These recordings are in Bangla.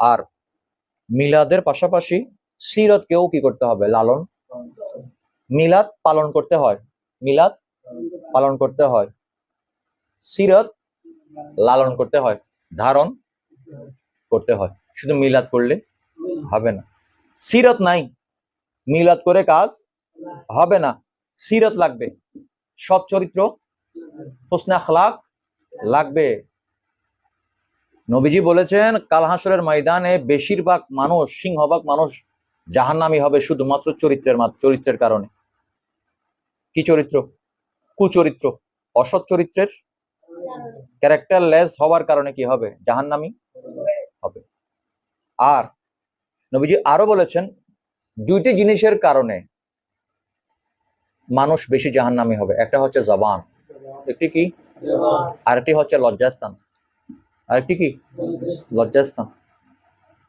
আর মিলাদের পাশাপাশি সিরতকেও কি করতে হবে? লালন। মিলাদ পালন করতে হয়। মিলাদ পালন করতে হয়। সিরত লালন করতে হয়। ধারণ করতে হয়। শুধু মিলাদ করলে হবে না। সিরত নাই। মিলাদ করে কাজ হবে না। সিরত লাগবে। সৎ চরিত্র, হোসনে আখলাক লাগবে। নবীজি বলেছেন কাল হাসরের ময়দানে বেশিরভাগ মানুষ সিংহভাগ মানুষ জাহান্নামী হবে শুধুমাত্র চরিত্রের মাত্র চরিত্রের কারণে। কি চরিত্র? কুচরিত্র। অসৎ চরিত্রের ক্যারেক্টার লেস হওয়ার কারণে কি হবে? জাহান্নামী হবে। আর নবীজি আরও বলেছেন দুইটি জিনিসের কারণে মানুষ বেশি জাহান্নামী হবে। একটা হচ্ছে জবান একটি কি? আরেকটি হচ্ছে লজ্জাস্থান। আরেকটি কি লজ্জাস্থান।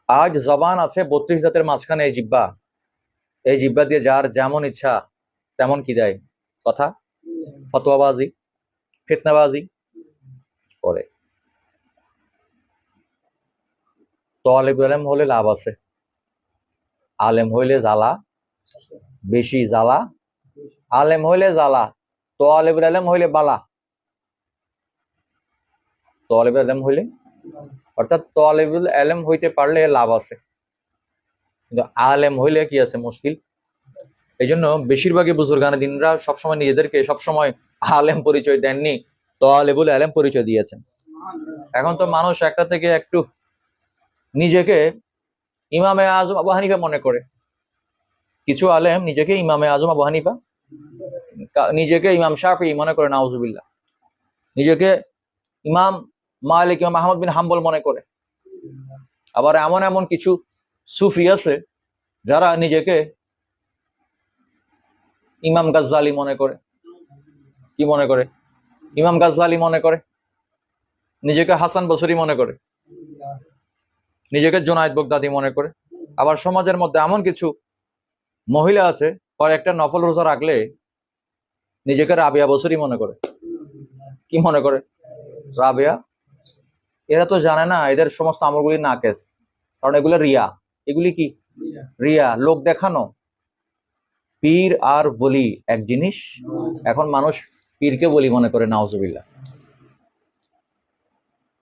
আজ জবান আছে বত্রিশ দাঁতের মাঝখানে এই জিব্বা। এই জিব্বা দিয়ে যার যেমন ইচ্ছা তেমন কি দেয়? কথা? ফতোয়াবাজি, ফিতনাবাজি করে। তলেব আলেম হলে লাভ আছে। আলেম হইলে জ্বালা, বেশি জ্বালা। আলেম হইলে জ্বালা। তলেব আলেম হইলে বালা। তলেব আলেম হইলে। অর্থাৎ তলেবুল আলেম হইতে পারলে লাভ আছে। কিন্তু আলেম হইলে কি আছে? মুশকিল। এই জন্য বেশিরভাগই বুজুর্গান দিনরা সবসময় নিজেদেরকে সবসময় আলেম পরিচয় দেননি তলেবুল আলেম পরিচয় দিয়েছেন। এখন তো মানুষ একটা থেকে একটু নিজেকে ইমামে আজম আবু হানিফা মনে করে। কিছু আলেম নিজেকে ইমামে আজম আবু হানিফা নিজেকে ইমাম শাফি মনে করে, নাউজুবিল্লাহ। নিজেকে ইমাম মালিক ইমাম আহমদ বিন হাম্বল মনে করে। আবার এমন এমন কিছু সুফি আছে যারা নিজেকে ইমাম গাজ্জালি মনে করে। কি মনে করে? ইমাম গাজ্জালি মনে করে। নিজেকে হাসান বসরি মনে করে। নিজেকে জোনায়েদ বগদাদি মনে করে। আবার সমাজের মধ্যে এমন কিছু মহিলা আছে পরে একটা নফল রোজা রাখলে নিজেকে রাবিয়া বসরি মনে করে। কি মনে করে? রাবিয়া এরা তো জানে না এদের সমস্ত আমলগুলি নাকেস। কারণ এগুলো রিয়া। এগুলি কি? রিয়া। লোক দেখানো। পীর আর বলি এক জিনিস। এখন মানুষ পীরকে বলি মনে করে নাউজুবিল্লাহ।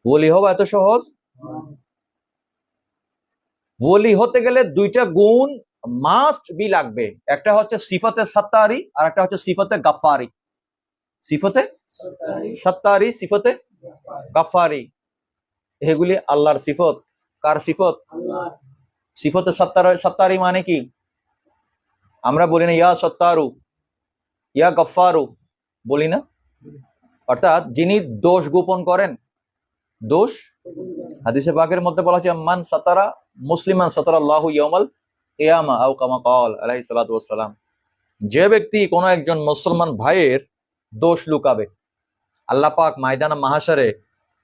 বলি হওয়া এত সহজ? বলি হতে গেলে দুইটা গুণ মাস্ট বি লাগবে। একটা হচ্ছে সিফতে সত্তারি আর একটা হচ্ছে সিফতে গাফারি সিফতে? সত্তারি। সিফতে গাফারি এগুলি আল্লাহর সিফত। কার সিফত? সিফতে সত্তার সত্তারি মানে কি? আমরা বলি না, ইয়া সত্তারু, ইয়া গফারু বলি না। অর্থাৎ যিনি দোষ গোপন করেন, দোষ হাদিসে পাকের মধ্যে বলা হচ্ছে মান সাতারা মুসলিমান সাতারা আল্লাহ ইয়ামাল ইয়ামা যে ব্যক্তি কোন একজন মুসলমান ভাইয়ের দোষ লুকাবে, আল্লাহ পাক ময়দানা মাহাসারে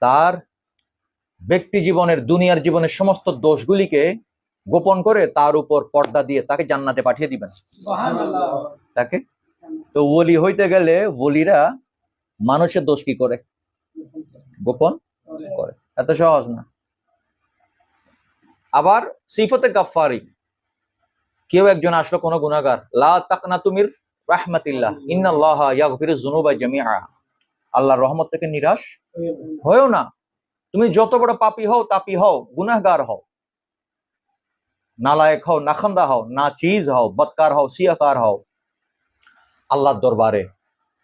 তার ব্যক্তি জীবনের দুনিয়ার জীবনের সমস্ত দোষগুলিকে গোপন করে তার উপর পর্দা দিয়ে তাকে জান্নাতে পাঠিয়ে দিবেন। তাকে? তো ওলি হইতে গেলে ওলিরা মানুষের দোষ কি করে? গোপন করে। এত সহজ না। আবার সিফতে গাফফারি। কেউ একজন আসলো কোনো গুনাহগার লা তাকনা তুমির রাহমাতিল্লাহ ইন্নাল্লাহ ইয়াগফিরু যুনুবা জামিআ। আল্লাহর রহমত থেকে নিরাশ হয়েও না। তুমি যত বড় পাপী হও তাপি হও গুনাহগার হও। নালায়েক হও নাখন্দা হও না চিজ হও বৎকার হও সিয়াকার হও। আল্লাহর দরবারে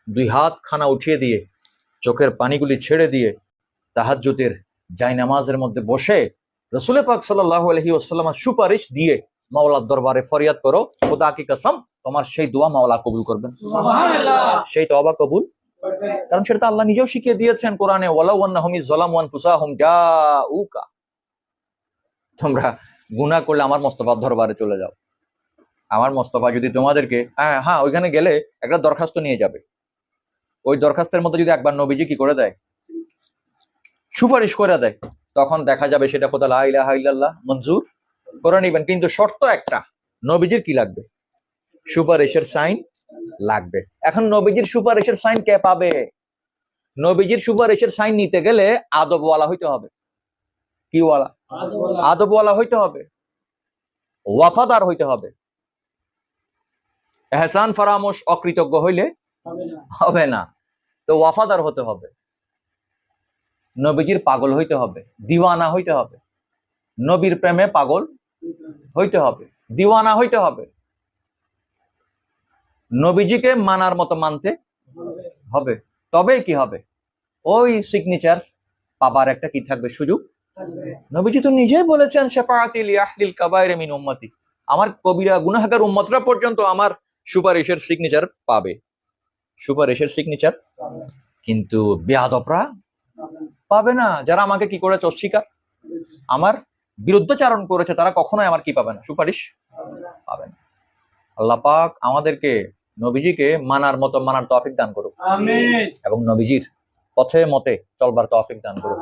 দুই হাত খানা উঠিয়ে দিয়ে চোখের পানিগুলি ছেড়ে দিয়ে তাহাজ্জুদের জাই নামাজের মধ্যে বসে রসুলের পাক সাল্লাহ আলহি ওসাল্লাম সুপারিশ দিয়ে মাওলার দরবারে ফরিয়াদ করো খোদা কি কসম তোমার সেই দোয়া মাওলা কবুল করবেন। সেই তবা কবুল কারণ সেটা আল্লাহ নিজেও শিখিয়ে দিয়েছেন কোরআনে তোমরা গুনাহ করলে আমার মোস্তফার দরবারে চলে যাও। আমার মোস্তফা যদি তোমাদেরকে হ্যাঁ হ্যাঁ ওইখানে গেলে একটা দরখাস্ত নিয়ে যাবে। ওই দরখাস্তের মধ্যে যদি একবার নবীজি কি করে দেয়? সুপারিশ করে দেয়। তখন দেখা যাবে সেটা খোদা লা ইলাহা ইল্লাল্লাহ, মঞ্জুর করে নিবেন। কিন্তু শর্ত একটা, নবীজির কি লাগবে? সুপারিশের সাইন লাগবে। এখন নবীজির সুপারিশের সাইন কে পাবে? নবীজির সুপারিশের সাইন নিতে গেলে আদবওয়ালা হইতে হবে। কিওয়ালা? আদবওয়ালা। হইতে হবে। ওয়াফাদার হইতে হবে। এহসান ফারামোশ অকৃতজ্ঞ হইলে হবে না। তো ওয়াফাদার হতে হবে। নবীজির পাগল হইতে হবে। দিওয়ানা হইতে হবে। নবীর প্রেমে পাগল হইতে হবে। দিওয়ানা হইতে হবে। নবীজিকে মানার মতো মানতে হবে। তবে কি হবে? ওই সিগনেচার পাবার একটা কি থাকবে? সুযোগ নবীজি তো নিজেই বলেছেন আমার কবিরা, গুনাহগার উম্মতরা পর্যন্ত আমার সুপারিশের সিগনেচার পাবে। সুপারিশের সিগনেচার কিন্তু বেয়াদবরা পাবে না। যারা আমাকে কি করেছে? অস্বীকার। আমার বিরুদ্ধাচারণ করেছে, তারা কখনোই আমার কি পাবে না? সুপারিশ পাবে না। আল্লাহ পাক আমাদেরকে নবীজিকে মানার মতো মানার তৌফিক দান করুক। এবং নবীজির পথে মতে চলবার তৌফিক দান করুক।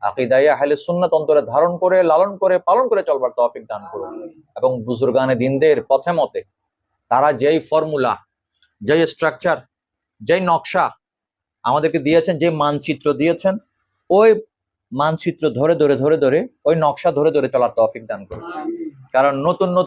আকিদায়ে আহলে সুন্নাত অন্তরে ধারণ করে লালন করে পালন করে চলবার তৌফিক দান করুক। এবং বুজুর্গানে দিনদের পথে মতে তারা যেই ফর্মুলা যেই স্ট্রাকচার যেই নকশা আমাদেরকে দিয়েছেন যে মানচিত্র দিয়েছেন ওই মানচিত্র ধরে ধরে ধরে ধরে ওই নকশা ধরে ধরে চলার তৌফিক দান করুক। কারণ নতুন নতুন